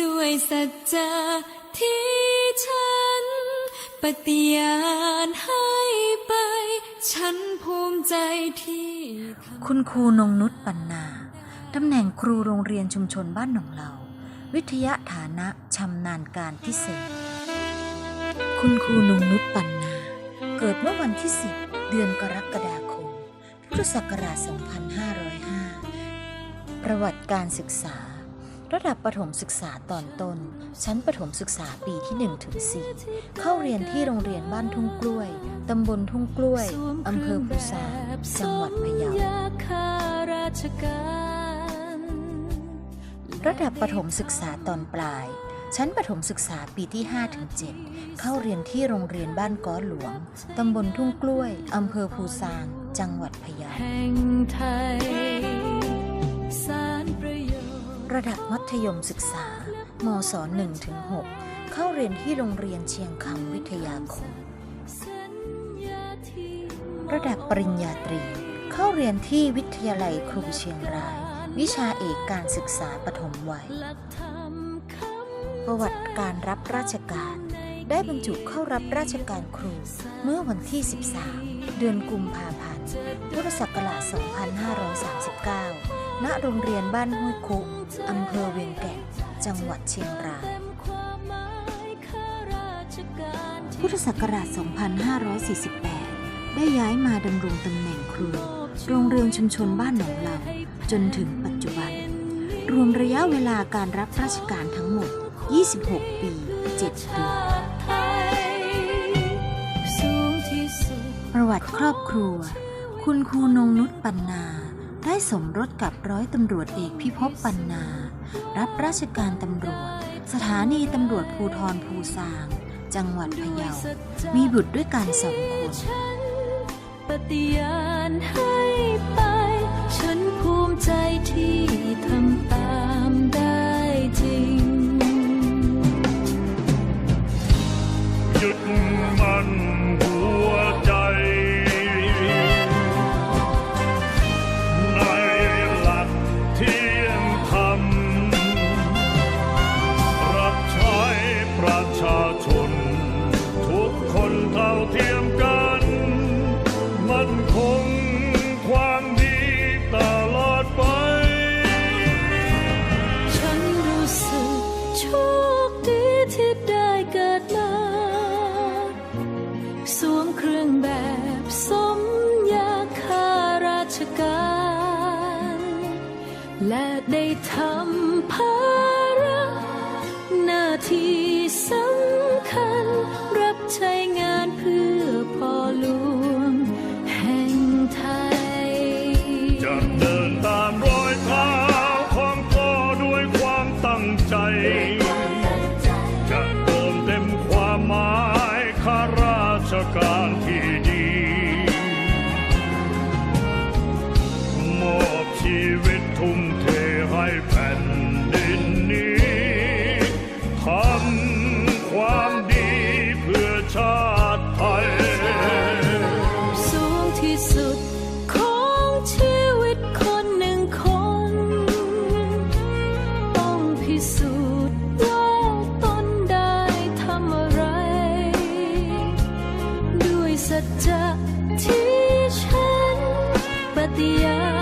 ด้วยสัจจะที่ฉัน ปฏิญาณให้ไป ฉันภูมิใจที่คุณครูนงนุชปันนาตำแหน่งครูโรงเรียนชุมชนบ้านหนองเหลาวิทยาฐานะชำนาญการพิเศษ คุณครูนงนุชปันนา เกิดเมื่อวันที่ 10 เดือนกรกฎาคม พุทธศักราช 2505 ประวัติการศึกษา ระดับประถมศึกษาตอนต้น ชั้นประถมศึกษาปีที่1ถึง4เข้าเรียนที่โรงเรียนบ้านทุ่งกล้วย ตำบลทุ่งกล้วย อำเภอพุษาจังหวัดพะเยาราชการระดับประถมศึกษาตอนปลาย ชั้นประถมศึกษาปีที่5ถึง7เข้าเรียนที่โรงเรียนบ้านก้อหลวง ตำบลทุ่งกล้วย อำเภอภูซาง จังหวัดพะเยา ระดับมัธยมศึกษามศ1ถึง6เข้าเรียนที่โรงเรียนเชียงคำวิทยาคม ระดับปริญญาตรี เข้าเรียนที่วิทยาลัยครูเชียงราย วิชาเอกการศึกษาปฐมวัย ประวัติการรับราชการ ได้บรรจุเข้ารับราชการครูเมื่อวันที่ 13 เดือนกุมภาพันธ์ พุทธศักราช 2539 ณโรงเรียนบ้านห้วยคุอำเภอเวียงแก่นจังหวัดเชียงรายเต็มความหมายข้าราชการที่พุทธศักราช 2548 ได้ย้ายมาดำรงตำแหน่งครู โรงเรียนชุมชนบ้านหนองเหลาจนถึงปัจจุบัน รวมระยะเวลาการรับราชการทั้งหมด 26 ปี 7 เดือนชาติไทยสูงที่สุดประวัติครอบครัว คุณครูนงนุชปันนา ได้สมรสกับร้อยตำรวจเอกพิภพปันนา รับราชการตำรวจ สถานีตำรวจภูทรภูซาง จังหวัดพะเยา มีบุตรด้วยกันสองคนปฏิญาณ ประชาชน ทุกคนเท่าเทียมกัน มันคงความดีตลอดไป ฉันรู้สึกโชคดีที่ได้เกิดมา สวมเครื่องแบบสมยาข้าราชการ และได้ทำภาระหน้าที่ สำคัญ รับใช้งานเพื่อพ่อหลวงแห่งไทย จะเดินตามรอยเท้าของพ่อด้วยความตั้งใจ จะเติมเต็มความหมายข้าราชการที่ดีมอบชีวิตทุ่มเทให้แผ่นดินนี้ทำ ความดีเพื่อชาติไทยสูงที่สุดของชีวิตคนหนึ่งคน ต้องพิสูจน์ว่าตนได้ทำอะไร ด้วยสัจจะที่ฉันปฏิญาณ